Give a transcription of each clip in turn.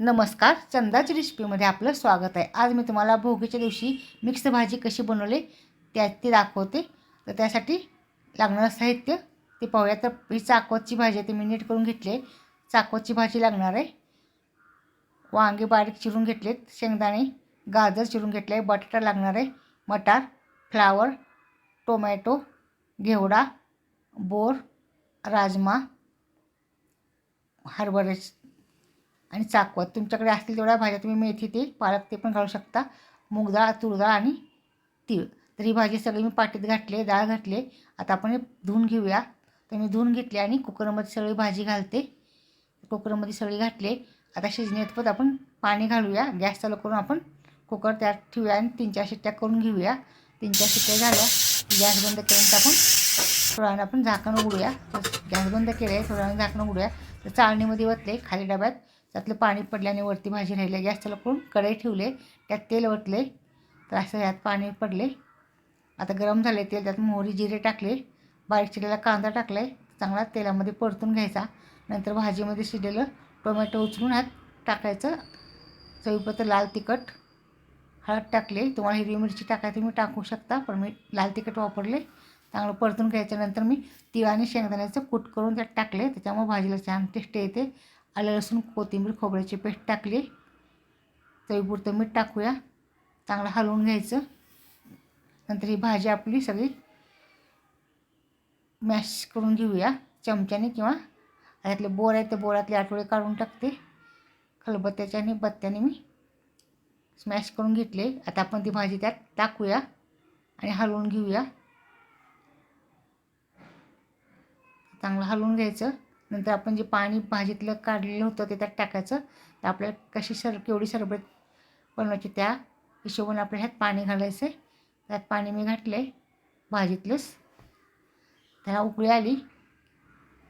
नमस्कार चंदाची रेसिपीमध्ये आपलं स्वागत आहे. आज मी तुम्हाला भोगीच्या दिवशी मिक्स भाजी कशी बनवली त्या ते दाखवते. तर त्यासाठी लागणारं साहित्य ते पाहूया. तर ही चाकवतची भाजी आहे ती मी नीट करून घेतली आहे. चाकवतची भाजी लागणार आहे. वांगे बारीक चिरून घेतलेत शेंगदाणे गाजर चिरून घेतले आहे बटाटा लागणार आहे मटार फ्लावर टोमॅटो घेवडा बोर राजमा हरभरे आणि चाकवत. तुमच्याकडे असतील तेवढ्या भाज्या तुम्ही मेथी ते पालक ते पण घालू शकता. मूगडाळ तुरडाळ आणि तीळ. तर ही भाजी सगळी मी पाटीत घातली डाळ घातली आता आपण हे धुवून घेऊया. तर मी धुवून घेतली आणि कुकरमध्ये सगळी भाजी घालते. कुकरमध्ये सगळी घातली आता शिजण्यात आपण पाणी घालूया. गॅस चालू करून आपण कुकर त्यात ठेवूया आणि तीन चार शिट्ट्या करून घेऊया. तीन चार शिट्ट्या झाल्या. गॅस बंद करून आपण थोडा आपण झाकण उघडूया. गॅस बंद केलं आहे थोडा झाकण उघडूया. तर चाळणीमध्ये वतले खाली डब्यात. त्यातलं पाणी पडल्याने वरती भाजी राहिले. गॅस चालू करून कढई ठेवले. त्यात तेल ओतले तर असं यात पाणी पडले. आता गरम झाले तेल. त्यात मोहरी जिरे टाकले. बारीक चिरलेला कांदा टाकला आहे चांगला तेलामध्ये परतून घ्यायचा. नंतर भाजीमध्ये शिजलेलं टोमॅटो उचलून हात टाकायचं. चवीपत्र लाल तिखट. हळद टाकले. तुम्हाला हिरवी मिरची टाकायची तुम्ही टाकू शकता. पण मी लाल तिखट वापरले. चांगलं परतून घ्यायच्यानंतर मी तिळ आणि शेंगदाण्याचं कूट करून त्यात टाकले. त्याच्यामुळे भाजीला छान टेस्ट येते. आलं लसूण कोथिंबीर खोबऱ्याची पेस्ट टाकली. तळीपुरतं मीठ टाकूया. चांगलं हलवून घ्यायचं. नंतर ही भाजी आपली सगळी मॅश करून घेऊया. चमच्याने किंवा त्यातले बोर आहे ते बोरातले आठवडे काढून टाकते. खलबत्त्याच्या आणि बत्त्याने मी स्मॅश करून घेतले. आता आपण ती भाजी त्यात टाकूया आणि हलवून घेऊया. चांगलं हलवून घ्यायचं. नंतर आपण जे पाणी भाजीतलं काढलेलं होतं ते त्यात टाकायचं. तर आपल्याला कशी सर केवढी सरबत बनवायची त्या हिशोबाने आपल्या ह्यात पाणी घालायचं आहे. त्यात पाणी मी घातलं आहे भाजीतलंच. त्याला उकळी आली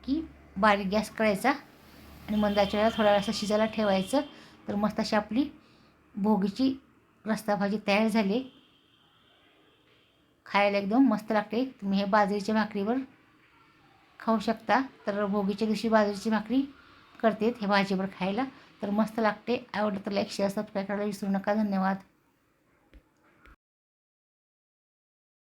की बारीक गॅस करायचा आणि मंदाच्या वेळेला थोड्या वेळा शिजायला ठेवायचं. तर मस्त अशी आपली भोगीची रस्ता भाजी तयार झाली खायला एकदम मस्त लागते. तुम्ही हे बाजरीच्या भाकरीवर खाऊ शकता. तर भोगीच्या दिवशी बाजरीची भाकरी करते हे भाजीवर खायला. तर मस्त लागते. आवडतं तर लाईक शेअर सबस्क्राईब करायला विसरू नका. धन्यवाद.